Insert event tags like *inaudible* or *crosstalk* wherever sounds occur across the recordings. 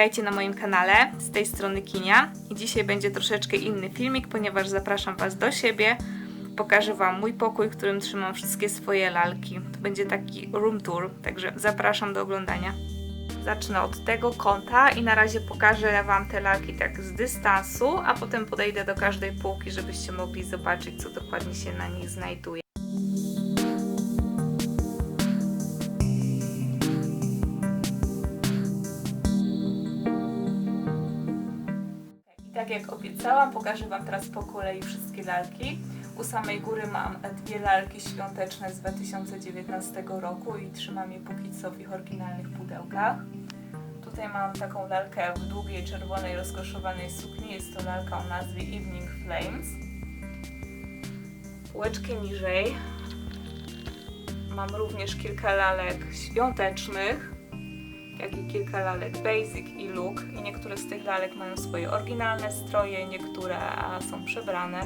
Witajcie na moim kanale, z tej strony Kinia i dzisiaj będzie troszeczkę inny filmik, ponieważ zapraszam Was do siebie. Pokażę Wam mój pokój, w którym trzymam wszystkie swoje lalki. To będzie taki room tour, także zapraszam do oglądania. Zacznę od tego kąta i na razie pokażę Wam te lalki tak z dystansu, a potem podejdę do każdej półki, żebyście mogli zobaczyć, co dokładnie się na nich znajduje. Jak obiecałam, pokażę Wam teraz po kolei wszystkie lalki. U samej góry mam dwie lalki świąteczne z 2019 roku i trzymam je póki co w ich oryginalnych pudełkach. Tutaj mam taką lalkę w długiej, czerwonej, rozkoszowanej sukni. Jest to lalka o nazwie Evening Flames. Półeczkę niżej mam również kilka lalek świątecznych jak i kilka lalek Basic i Look i niektóre z tych lalek mają swoje oryginalne stroje, niektóre są przebrane,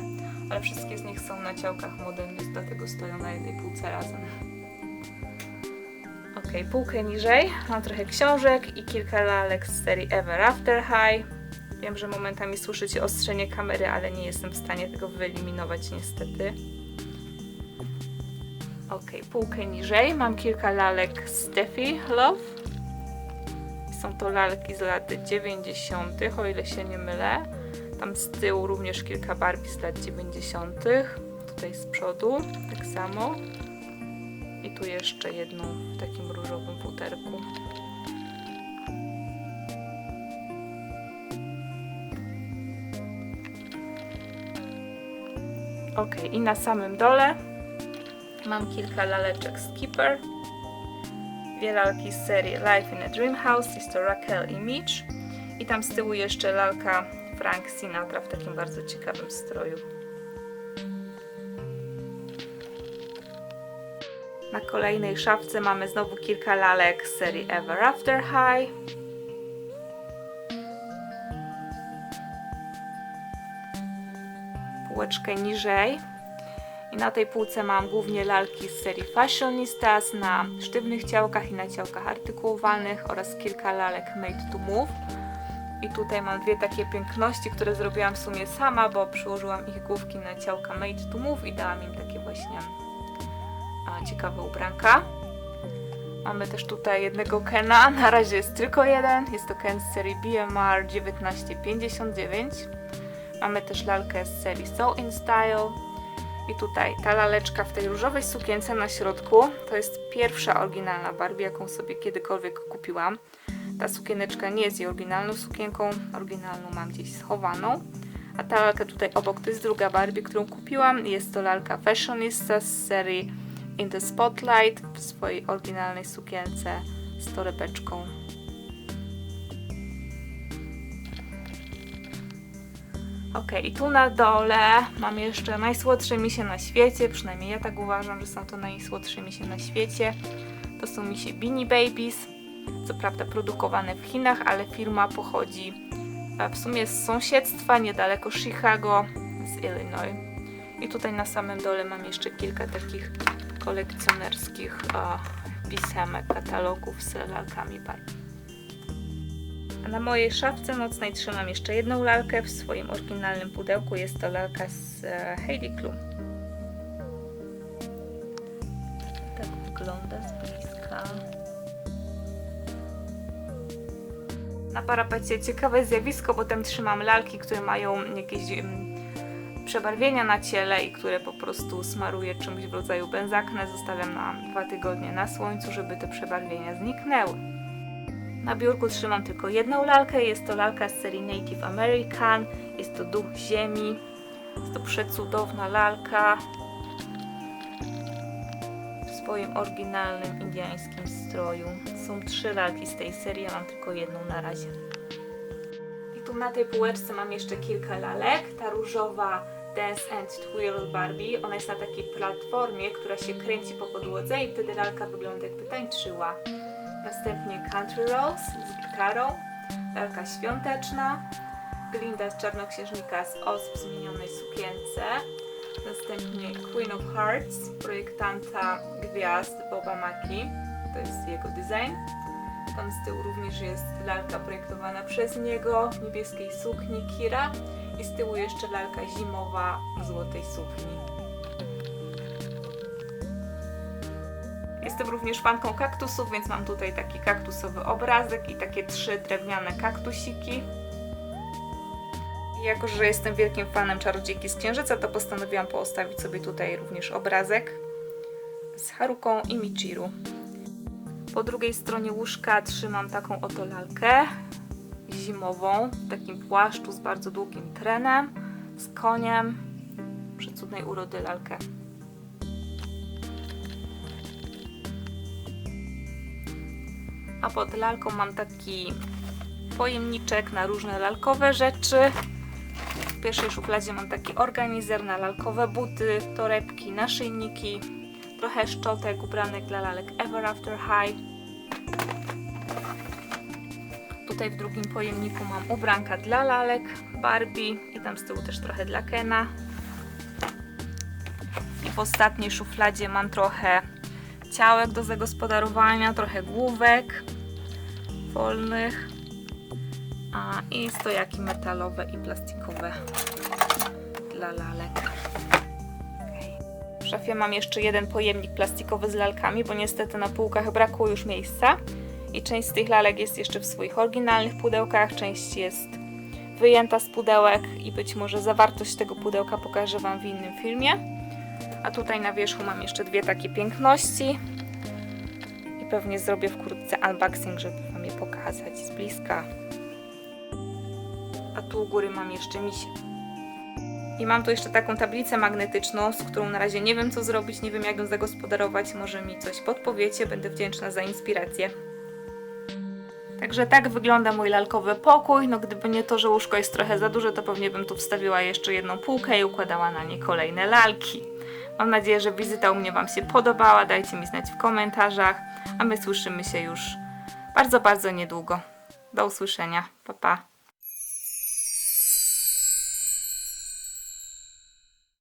ale wszystkie z nich są na ciałkach Modern, dlatego stoją na jednej półce razem. Ok, półkę niżej mam trochę książek i kilka lalek z serii Ever After High. Wiem, że momentami słyszycie ostrzenie kamery, ale nie jestem w stanie tego wyeliminować niestety. Ok, półkę niżej mam kilka lalek Steffi Love. Są to lalki z lat 90., o ile się nie mylę. Tam z tyłu również kilka Barbie z lat 90., tutaj z przodu tak samo. I tu jeszcze jedną w takim różowym futerku. Ok, i na samym dole mam kilka laleczek Skipper dwie lalki z serii Life in a Dream House, jest to Raquel i Mitch. I tam z tyłu jeszcze lalka Frank Sinatra w takim bardzo ciekawym stroju. Na kolejnej szafce mamy znowu kilka lalek z serii Ever After High. Półeczkę niżej i na tej półce mam głównie lalki z serii Fashionistas na sztywnych ciałkach i na ciałkach artykułowalnych oraz kilka lalek Made to Move. I tutaj mam dwie takie piękności, które zrobiłam w sumie sama, bo przyłożyłam ich główki na ciałka Made to Move i dałam im takie właśnie ciekawe ubranka. Mamy też tutaj jednego Kena, *laughs* na razie jest tylko jeden, jest to Ken z serii BMR 1959. Mamy też lalkę z serii So In Style, i tutaj ta laleczka w tej różowej sukience na środku to jest pierwsza oryginalna Barbie, jaką sobie kiedykolwiek kupiłam. Ta sukieneczka nie jest jej oryginalną sukienką, oryginalną mam gdzieś schowaną. A ta lalka tutaj obok to jest druga Barbie, którą kupiłam. Jest to lalka Fashionista z serii In the Spotlight w swojej oryginalnej sukience z torebeczką Ok, i tu na dole mam jeszcze najsłodsze misie na świecie, przynajmniej ja tak uważam, że są to najsłodsze misie na świecie. To są misie Beanie Babies, co prawda produkowane w Chinach, ale firma pochodzi e, w sumie z sąsiedztwa niedaleko Chicago z Illinois. I tutaj na samym dole mam jeszcze kilka takich kolekcjonerskich uh, pisemek, katalogów z lalkami Barbie. Na mojej szafce nocnej trzymam jeszcze jedną lalkę w swoim oryginalnym pudełku. Jest to lalka z e, Heidi Klum. Tak wygląda z bliska. Na parapecie ciekawe zjawisko, bo tam trzymam lalki, które mają jakieś przebarwienia na ciele i które po prostu smaruję czymś w rodzaju benzakne. Zostawiam na dwa tygodnie na słońcu, żeby te przebarwienia zniknęły. Na biurku trzymam tylko jedną lalkę. Jest to lalka z serii Native American. Jest to duch ziemi. Jest to przecudowna lalka w swoim oryginalnym indiańskim stroju. Są trzy lalki z tej serii, ja mam tylko jedną na razie. I tu na tej półeczce mam jeszcze kilka lalek. Ta różowa Dance and Twirl Barbie. Ona jest na takiej platformie, która się kręci po podłodze i wtedy lalka wygląda jakby tańczyła. Następnie Country Rose z gitarą, lalka świąteczna, Glinda z czarnoksiężnika z Oz w zmienionej sukience, następnie Queen of Hearts projektanta gwiazd Boba Maki, to jest jego design, Tam z tyłu również jest lalka projektowana przez niego w niebieskiej sukni Kira i z tyłu jeszcze lalka zimowa w złotej sukni. Jestem również fanką kaktusów, więc mam tutaj taki kaktusowy obrazek i takie trzy drewniane kaktusiki. I jako, że jestem wielkim fanem czarodziejki z księżyca, to postanowiłam postawić sobie tutaj również obrazek z Haruką i Michiru. Po drugiej stronie łóżka trzymam taką oto lalkę zimową w takim płaszczu z bardzo długim trenem, z koniem. Przecudnej urody lalkę. A pod lalką mam taki pojemniczek na różne lalkowe rzeczy. W pierwszej szufladzie mam taki organizer na lalkowe buty, torebki, naszyjniki, trochę szczotek, ubranek dla lalek Ever After High. Tutaj w drugim pojemniku mam ubranka dla lalek Barbie i tam z tyłu też trochę dla Kena. I w ostatniej szufladzie mam trochę ciałek do zagospodarowania, trochę główek wolnych a, i stojaki metalowe i plastikowe dla lalek. W szafie mam jeszcze jeden pojemnik plastikowy z lalkami, bo niestety na półkach brakło już miejsca i część z tych lalek jest jeszcze w swoich oryginalnych pudełkach, część jest wyjęta z pudełek i być może zawartość tego pudełka pokażę Wam w innym filmie. A tutaj na wierzchu mam jeszcze dwie takie piękności i pewnie zrobię wkrótce unboxing, żeby Wam je pokazać z bliska. A tu u góry mam jeszcze misie. I mam tu jeszcze taką tablicę magnetyczną, z którą na razie nie wiem co zrobić, nie wiem jak ją zagospodarować, może mi coś podpowiecie, będę wdzięczna za inspirację. Także tak wygląda mój lalkowy pokój. No gdyby nie to, że łóżko jest trochę za duże, to pewnie bym tu wstawiła jeszcze jedną półkę i układała na nie kolejne lalki. Mam nadzieję, że wizyta u mnie Wam się podobała. Dajcie mi znać w komentarzach, a my słyszymy się już bardzo, bardzo niedługo. Do usłyszenia. Pa, pa.